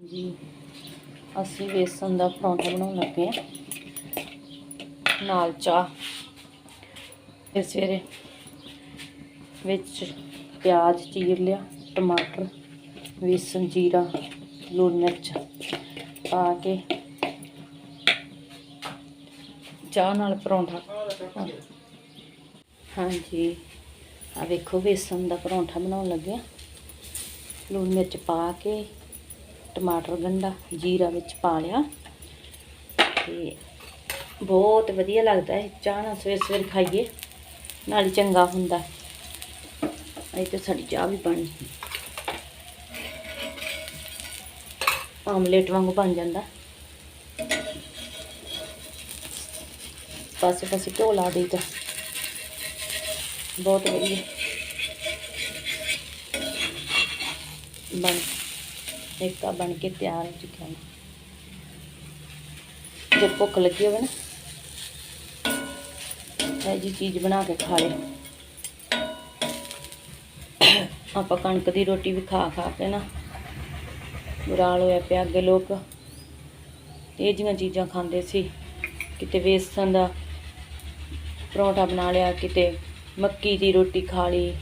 ਜੀ। ਅਸੀਂ ਵੇਸਣ ਦਾ ਪਰੌਂਠਾ ਬਣਾਉਣ ਲੱਗੇ ਆ ਨਾਲ ਚਾਹ। ਤੇ ਸਵੇਰੇ ਵਿੱਚ ਪਿਆਜ਼ ਚੀਰ ਲਿਆ, ਟਮਾਟਰ, ਵੇਸਣ, ਜੀਰਾ, ਲੂਣ ਮਿਰਚ ਪਾ ਕੇ ਚਾਹ ਨਾਲ ਪਰੌਂਠਾ। ਹਾਂਜੀ। ਆ ਵੇਖੋ ਵੇਸਣ ਦਾ ਪਰੌਂਠਾ ਬਣਾਉਣ ਲੱਗੇ ਆ ਲੂਣ ਮਿਰਚ ਪਾ ਕੇ ਟਮਾਟਰ ਗੰਢਾ, ਜੀਰਾ ਵਿੱਚ ਪਾ ਲਿਆ। ਤੇ ਬਹੁਤ ਵਧੀਆ ਲੱਗਦਾ ਹੈ ਚਾਹ ਨਾਲ ਸਵੇਰ ਸਵੇਰ ਖਾਈਏ, ਨਾਲ ਚੰਗਾ ਹੁੰਦਾ। ਇਹ ਤੇ ਸਾਡੀ ਚਾਹ ਵੀ ਬਣ ਗਈ। ਆਮਲੇਟ ਵਾਂਗੂ ਬਣ ਜਾਂਦਾ। ਪਾਸੇ ਪਾਸੇ ਘਿਓ ਲਾ ਦੇਈਦਾ ਬਹੁਤ ਵਧੀਆ। ਬਣ ਇੱਕ ਬਣ ਕੇ ਤਿਆਰ ਹੋ ਚੁੱਕਿਆ ਹੈ ਜੇ ਭੁੱਖ ਲੱਗੀ ਹੋਵੇ ਨਾ, ਇਹ ਜੀ ਚੀਜ਼ ਬਣਾ ਕੇ ਖਾ ਲੈ ਆਪਾਂ ਕਣਕ ਦੀ ਰੋਟੀ ਵੀ ਖਾ ਖਾ ਕੇ ਨਾ ਬੁਰਾ ਹੋਇਆ ਪਿਆ ਅੱਗੇ ਲੋਕ। ਇਹ ਜੀਆਂ ਚੀਜ਼ਾਂ ਖਾਂਦੇ ਸੀ, ਕਿਤੇ ਵੇਸਣ ਦਾ ਪਰੌਂਠਾ ਬਣਾ ਲਿਆ, ਕਿਤੇ ਮੱਕੀ ਦੀ ਰੋਟੀ ਖਾ ਲਈ।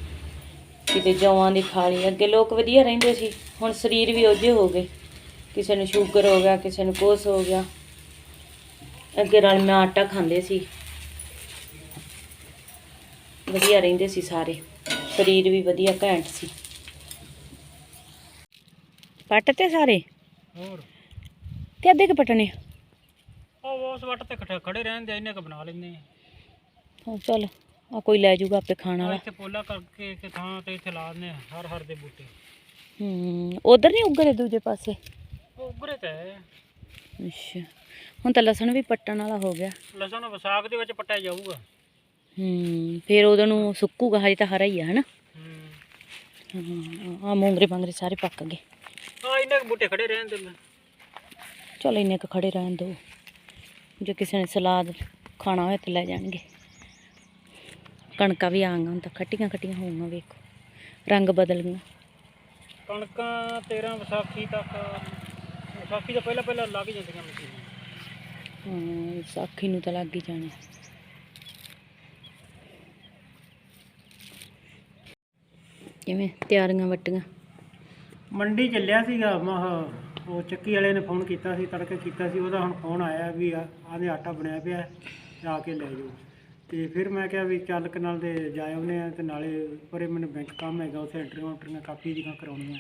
ਕਿਤੇ ਜੌਆਂ ਦੀ ਖਾ ਲਈ ਅੱਗੇ ਲੋਕ ਵਧੀਆ ਰਹਿੰਦੇ ਸੀ ਹੁਣ ਸਰੀਰ ਵੀ ਉਹਦੇ ਹੋ ਗਏ। ਕਿਸੇ ਨੂੰ ਸ਼ੂਗਰ ਹੋ ਗਿਆ ਕਿਸੇ ਨੂੰ ਕੋਸ ਹੋ ਗਿਆ। ਅੱਗੇ ਰਲ ਮੈਂ ਆਟਾ ਖਾਂਦੇ ਸੀ। ਵਧੀਆ ਰਹਿੰਦੇ ਸੀ ਸਾਰੇ ਸਰੀਰ ਵੀ ਵਧੀਆ ਘੈਂਟ ਸੀ। ਪੱਟ ਤੇ ਸਾਰੇ? ਹੋਰ? ਤੇ ਅੱਧੇ ਕਿ ਪਟਣੇ ਉਹ ਉਸ ਵੱਟ ਤੇ ਖੜੇ ਆ, ਇੰਨੇ ਕ ਬਣਾ ਲੈਂਦੇ ਆ। ਹਾਂ ਚੱਲ। ਆ ਕੋਈ ਲੈ ਜਾਊਗਾ ਆਪੇ ਖਾਣ ਆਹ ਵਾਲਾ। ਇੱਥੇ ਪੋਲਾ ਕਰਕੇ ਇੱਕ ਥਾਂ ਤੇ ਇੱਥੇ ਲਾ ਦਿੰਦੇ ਆ ਹਰ ਹਰ ਦੇ ਬੂਟੇ। ਹੂੰ ਉਧਰ ਨਹੀਂ ਉੱਗਰੇ ਦੂਜੇ ਪਾਸੇ? ਉਗਰੇ ਤੇ ਹੈ। ਅੱਛਾ ਹੁਣ ਤਾਂ ਲਸਣ ਵੀ ਪੱਟਣ ਵਾਲਾ ਹੋ ਗਿਆ। ਲਸਣ ਵਿਸਾਖ ਦੇ ਵਿੱਚ ਪੱਟਿਆ ਜਾਊਗਾ। ਹੂੰ ਫਿਰ ਉਹਦੋਂ ਨੂੰ ਸੁੱਕੂਗਾ ਹਜੇ ਤਾਂ ਹਰਾ ਹੀ ਆ ਹਨਾ? ਹੂੰ। ਆ ਮੂੰਗਰੇ ਬਾਂਗਰੇ ਸਾਰੇ ਪੱਕ ਗਏ। ਆ ਇੰਨੇ ਕੁ ਬੂਟੇ ਖੜੇ ਰਹਿੰਦੇ ਨੇ ਚਲ ਇੰਨੇ ਕੁ ਖੜੇ ਰਹਿਣ ਦੋ ਜੇ ਕਿਸੇ ਨੇ ਸਲਾਦ ਖਾਣਾ ਹੋਏ ਤੇ ਲੈ ਜਾਣਗੇ। ਕਣਕਾਂ ਵੀ ਆ ਗਈਆਂ ਹੁਣ ਤਾਂ ਖੱਟੀਆਂ ਖੱਟੀਆਂ ਹੋਊਗੀਆਂ ਵੇਖੋ। ਰੰਗ ਬਦਲ ਗਈਆਂ ਕਣਕਾਂ 13 ਵਿਸਾਖੀ ਤੱਕ ਵਿਸਾਖੀ ਤੋਂ ਪਹਿਲਾਂ ਪਹਿਲਾਂ ਲੱਗ ਜਾਂਦੀਆਂ ਮਸ਼ੀਨਾਂ। ਹਾਂ ਸਾਖੀ ਨੂੰ ਤਾਂ ਲੱਗ ਹੀ ਜਾਣਾ। ਕਿਵੇਂ? ਤਿਆਰੀਆਂ ਵੱਟੀਆਂ? ਮੰਡੀ ਚੱਲਿਆ ਸੀਗਾ ਮਹ ਉਹ ਚੱਕੀ ਵਾਲੇ ਨੇ ਫੋਨ ਕੀਤਾ ਸੀ ਤੜਕੇ ਕੀਤਾ ਸੀ ਉਹਦਾ ਹੁਣ ਫੋਨ ਆਇਆ ਵੀ ਆ ਆਦੇ ਆਟਾ ਬਣਿਆ ਪਿਆ ਜਾ ਕੇ ਲੈ ਜਾਓ। ਤੇ ਫਿਰ ਮੈਂ ਕਿਹਾ ਵੀ ਚੱਲ ਕਨਾਲ ਦੇ ਜਾ ਆਉਂਦੇ ਆ ਤੇ ਨਾਲੇ ਪਰੇ ਮੈਨੂੰ ਬੈਂਕ ਕੰਮ ਹੈਗਾ ਉੱਥੇ ਐਂਟਰੀਆਂ ਉਂਟਰੀਆਂ ਕਾਪੀ ਦੀਆਂ ਕਰਾਉਣੀਆਂ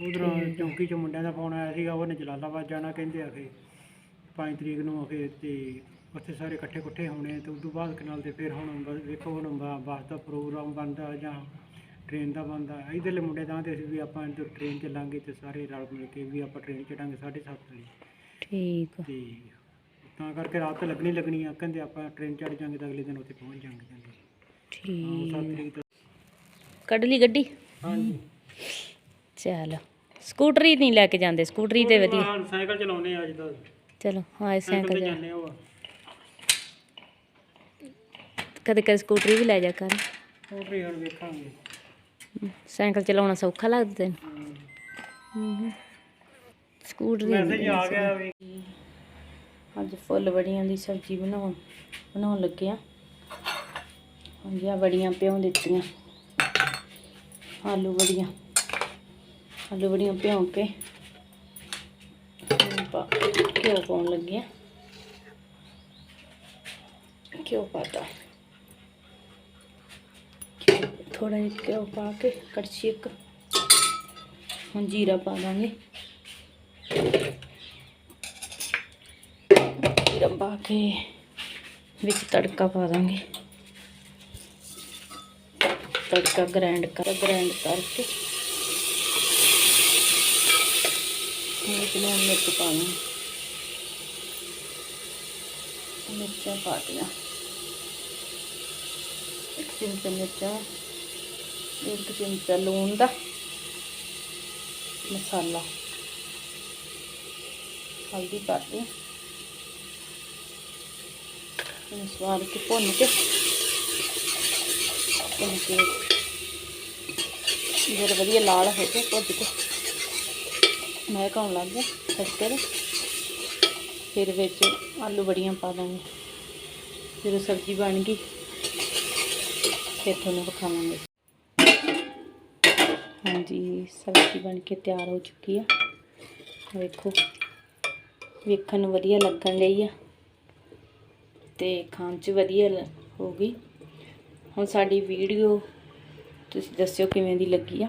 ਉਧਰੋਂ ਚੌਂਕੀ ਚੋਂ ਮੁੰਡਿਆਂ ਦਾ ਫੋਨ ਆਇਆ ਸੀਗਾ ਉਹਨੇ ਜਲਾਲਾਬਾਦ ਜਾਣਾ ਕਹਿੰਦੇ ਆ ਕਿ 5 ਤਰੀਕ ਨੂੰ ਆ ਕੇ ਤੇ ਉੱਥੇ ਸਾਰੇ ਇਕੱਠੇ ਇਕੱਠੇ ਹੋਣੇ ਤੇ ਉਸ ਤੋਂ ਬਾਅਦ ਕਨਾਲ ਤੇ ਫਿਰ ਹੁਣ ਵੇਖੋ ਹੁਣ ਬੱਸ ਦਾ ਪ੍ਰੋਗਰਾਮ ਬਣਦਾ ਜਾਂ ਟ੍ਰੇਨ ਦਾ ਬਣਦਾ ਇਧਰਲੇ ਮੁੰਡੇ ਤਾਂ ਤੇ ਵੀ ਆਪਾਂ ਟ੍ਰੇਨ ਚੱਲਾਂਗੇ ਤੇ ਸਾਰੇ ਰਲ ਮਿਲ ਕੇ ਵੀ ਆਪਾਂ ਟ੍ਰੇਨ ਚੜਾਂਗੇ 7:30 ਵਜੇ। ਠੀਕ। ਤੇ ਤਾਂ ਕਰਕੇ ਰਾਤ ਤਾਂ ਲੱਗਣੀ ਲੱਗਣੀ ਆ ਕਹਿੰਦੇ ਆਪਾਂ ਟ੍ਰੇਨ ਚੜ ਜਾਾਂਗੇ ਤਾਂ ਅਗਲੇ ਦਿਨ ਉੱਥੇ ਪਹੁੰਚ ਜਾਾਂਗੇ ਕਹਿੰਦੇ ਹਾਂ 7 ਠੀਕ ਤਰੀਕ ਤੱਕ। ਕੱਢ ਲਈ ਗੱਡੀ? ਹਾਂਜੀ। ਚਲ ਸਕੂਟਰੀ ਨਹੀਂ ਲੈ ਕੇ ਜਾਂਦੇ ਸਕੂਟਰੀ ਤੇ ਵਧੀਆ। ਹਾਂ ਸਾਈਕਲ ਚਲਾਉਨੇ ਆ ਅੱਜ ਤਾਂ। ਚਲੋ ਹਾਂ ਸਾਈਕਲ ਸਾਈਕਲ ਤੇ ਜਾ ਜਾਂਦੇ ਉਹ। ਕਦੇ ਕਦੇ ਸਕੂਟਰੀ ਵੀ ਲੈ ਜਾ ਕਰ। ਉਹ ਵੀ ਹੁਣ ਵੇਖਾਂਗੇ। ਸਾਈਕਲ ਚਲਾਉਣਾ ਸੌਖਾ ਲੱਗਦਾ ਤੈਨੂੰ। ਹਮ। ਹੂੰ ਸਕੂਟਰੀ ਮੈਸੇਜ ਆ ਗਿਆ ਵੀ। ਅੱਜ ਫੁੱਲ ਬੜੀਆਂ ਦੀ ਸਬਜ਼ੀ ਬਣਾਉਣ ਬਣਾਉਣ ਲੱਗੇ ਆ। ਹਾਂਜੀ ਆ ਬੜੀਆਂ ਭਿਉਂ ਦਿੱਤੀਆਂ। ਆਲੂ ਵੜੀਆਂ। ਆਲੂ ਵੜੀਆਂ ਭਿਉਂ ਕੇ ਘਿਓ ਪਾਉਣ ਲੱਗੇ ਆ। ਘਿਓ ਪਾਤਾ। ਥੋੜਾ ਜਿਹਾ ਘਿਓ ਪਾ ਕੇ, ਕੜਛੀ ਇੱਕ। ਹੁਣ ਜੀਰਾ ਪਾ ਦਾਂਗੇ ਜੀਰਾ ਪਾ ਕੇ ਵਿੱਚ ਤੜਕਾ ਪਾ ਦਾਂਗੇ। ਤੜਕਾ ਗ੍ਰਾਈਂਡ ਕਰ ਗ੍ਰਾਈਂਡ ਕਰਕੇ। ਵਿੱਚ ਲੂਣ ਮਿਰਚ ਪਾਣੀ ਮਿਰਚਾਂ ਪਾ ਦਿਆਂ ਇੱਕ ਚਮਚਾ ਮਿਰਚਾਂ, ਇੱਕ ਚਮਚਾ ਲੂਣ ਦਾ ਮਸਾਲਾ। ਹਲਦੀ ਪਾ ਦਿਆਂ ਇਹਨੂੰ ਸਵਾਰ ਕੇ ਭੁੰਨ ਕੇ ਭੁੰਨ ਕੇ ਜਦੋਂ ਵਧੀਆ ਲਾਲ ਹੋ ਕੇ ਭੁੱਜ ਕੇ ਮੈਂ ਕਾਉਣ ਲੱਗ ਗਿਆ ਕਸਟਰ ਫਿਰ ਵਿੱਚ ਆਲੂ ਬੜੀਆਂ ਪਾ ਦਾਂਗੇ ਜਦੋਂ ਸਬਜ਼ੀ ਬਣ ਗਈ ਫਿਰ ਤੁਹਾਨੂੰ ਵਿਖਾਵਾਂਗੇ ਹਾਂਜੀ ਸਬਜ਼ੀ ਬਣ ਕੇ ਤਿਆਰ ਹੋ ਚੁੱਕੀ ਆ ਵੇਖੋ ਵੇਖਣ ਨੂੰ ਵਧੀਆ ਲੱਗਣ ਲਈ ਆ ਤੇ ਖਾਣ 'ਚ ਵਧੀਆ ਲ- ਹੋਊਗੀ ਹੁਣ ਸਾਡੀ ਵੀਡੀਓ ਤੁਸੀਂ ਦੱਸਿਓ ਕਿਵੇਂ ਦੀ ਲੱਗੀ ਆ।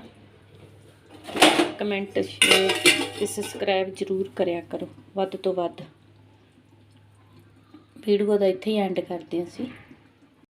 ਕਮੈਂਟ ਸ਼ੇਅਰ ਤੇ ਸਬਸਕ੍ਰਾਈਬ ਜ਼ਰੂਰ ਕਰਿਆ ਕਰੋ। ਵੱਧ ਤੋਂ ਵੱਧ। ਵੀਡੀਓ ਦਾ ਇੱਥੇ ਹੀ ਐਂਡ ਕਰਦੇ ਹਾਂ ਅਸੀਂ।